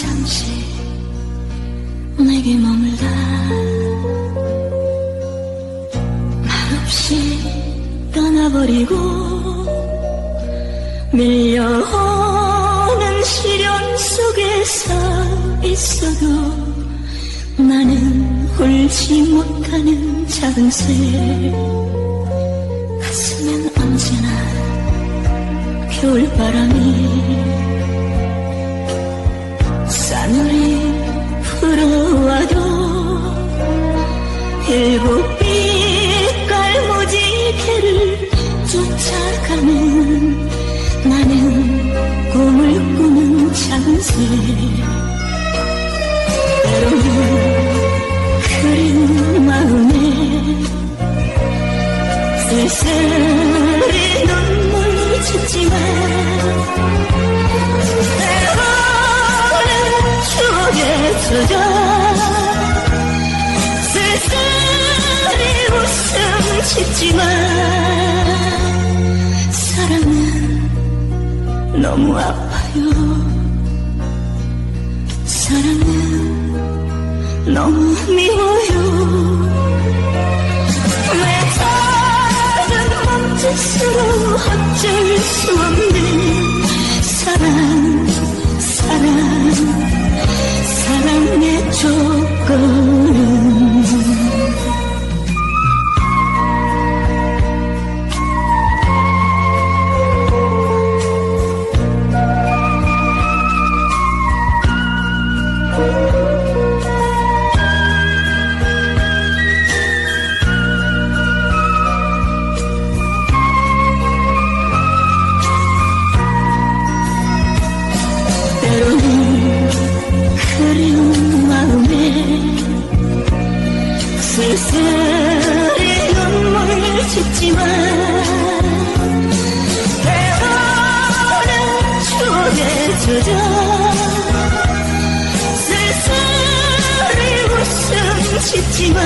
잠시 내게 머물다. 말없이 떠나버리고 밀려오는 시련 속에서 있어도 나는 울지 못하는 작은 새. 가슴엔 언제나 겨울바람이 그리운 마음에 쓸쓸히 눈물 짓지만 때로는 추억에 젖어 쓸쓸히 웃음 짓지만 사랑은 너무 아파요 사랑은 너무 미워요. 왜 작은 몸짓으로 어쩔 수 없는 사랑 사랑 사랑의 조건 쓸쓸히 눈물 짓지만 때로는 추억에 젖어 쓸쓸히 웃음 짓지만